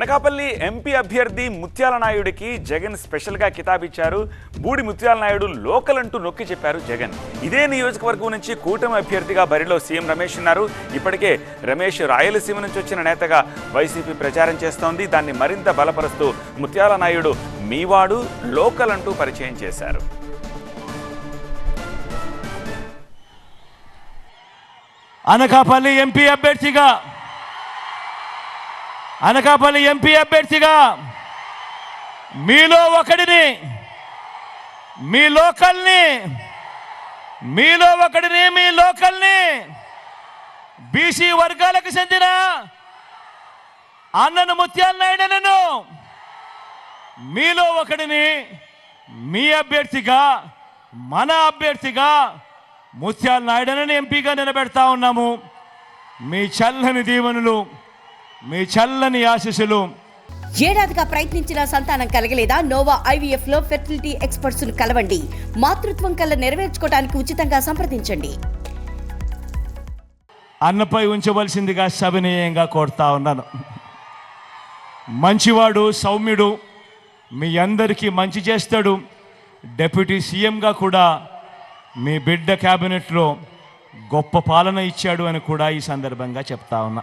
Anakapalli MP అభ్యర్థి ముత్యాల నాయుడికి జగన్ స్పెషల్గా కితాబిచ్చారు. బూడి ముత్యాల నాయుడు లోకల్ అంటూ నొక్కి చెప్పారు జగన్. ఇదే నియోజకవర్గం నుంచి కూటమి అభ్యర్థిగా బరిలో సీఎం రమేష్ ఉన్నారు. ఇప్పటికే రమేష్ రాయలసీమ నుంచి వచ్చిన నేతగా వైసీపీ ప్రచారం చేస్తోంది. దాన్ని మరింత బలపరుస్తూ ముత్యాల నాయుడు మీవాడు లోకల్ అంటూ పరిచయం చేశారు. అనకాపల్లి ఎంపీ అభ్యర్థిగా అనకాపల్లి ఎంపీ అభ్యర్థిగా మీలో ఒకడిని మీ లోకల్ని మీలో ఒకడిని మీ లోకల్ని బీసీ వర్గాలకు చెందిన అన్నను ముత్యాల నాయుడనను మీలో ఒకడిని మీ అభ్యర్థిగా మన అభ్యర్థిగా ముత్యాల నాయుడనని ఎంపీగా నిలబెడతా ఉన్నాము. మీ చల్లని దీవెనలు మీ చల్లని ఆశీస్సులు. ఏడాదిగా ప్రయత్నించిన సంతానం కలగలేదా? నోవా ఐవీఎఫ్లో ఫెర్టిలిటీ ఎక్స్పర్ట్స్ను కలవండి. మాతృత్వం కల్లా నెరవేర్చుకోవడానికి ఉచితంగా సంప్రదించండి. అన్నపై ఉంచవలసిందిగా సవినీయంగా కోరుతా ఉన్నాను. మంచివాడు సౌమ్యుడు మీ అందరికీ మంచి చేస్తాడు. డెప్యూటీ సీఎంగా కూడా మీ బిడ్డ క్యాబినెట్లో గొప్ప పాలన ఇచ్చాడు అని కూడా ఈ సందర్భంగా చెప్తా ఉన్నా.